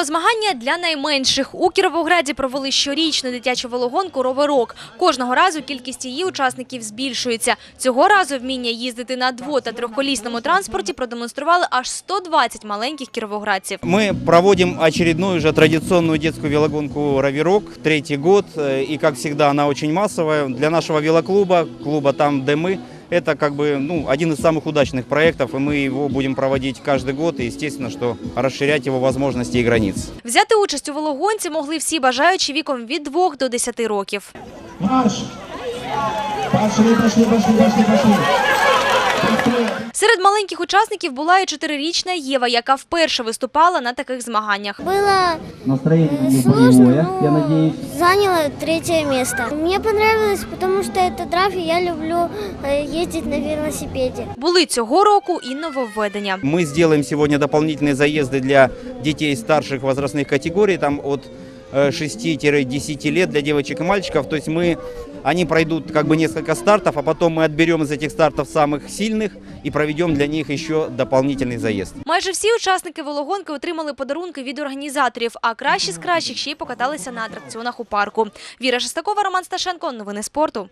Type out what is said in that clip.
Велозмагання для найменших. У Кіровограді провели щорічну дитячу велогонку «Роверок». Кожного разу кількість її учасників збільшується. Цього разу вміння їздити на дво- та трьохколісному транспорті продемонстрували аж 120 маленьких кіровоградців. Мы проводим очередную уже традиционную детскую велогонку «Раверок», третий год, э, и, как всегда, она очень массовая. Для нашего велоклуба, клуба «Там, где мы», это как бы ну, один из самых удачных проектов, и мы его будем проводить каждый год, и, естественно, что расширять его возможности и границы. Взяти участь у велогонці могли всі бажаючі віком від 2 до 10 років. Марш! Пошли, пошли, пошли, пошли, пошли. Серед маленьких учасників була і чотирирічна Єва, яка вперше виступала на таких змаганнях. Было Настроение у них сложно, боевое, но я надеюсь. заняла третье место. Мне понравилось, потому что это драйв, и я люблю э, ездить на велосипеде. Були цього року і нововведення. Мы сделаем сегодня дополнительные заезды для детей старших возрастных категорий, там от э, 6-10 лет для девочек и мальчиков. То есть мы, они пройдут как бы несколько стартов, а потом мы отберем из этих стартов самых сильных и проведем для них еще дополнительный заезд. Майже всі учасники велогонки отримали подарунки від організаторів, а кращі з кращих ще й покаталися на атракціонах у парку. Віра Шестакова, Роман Сташенко. Новини спорту.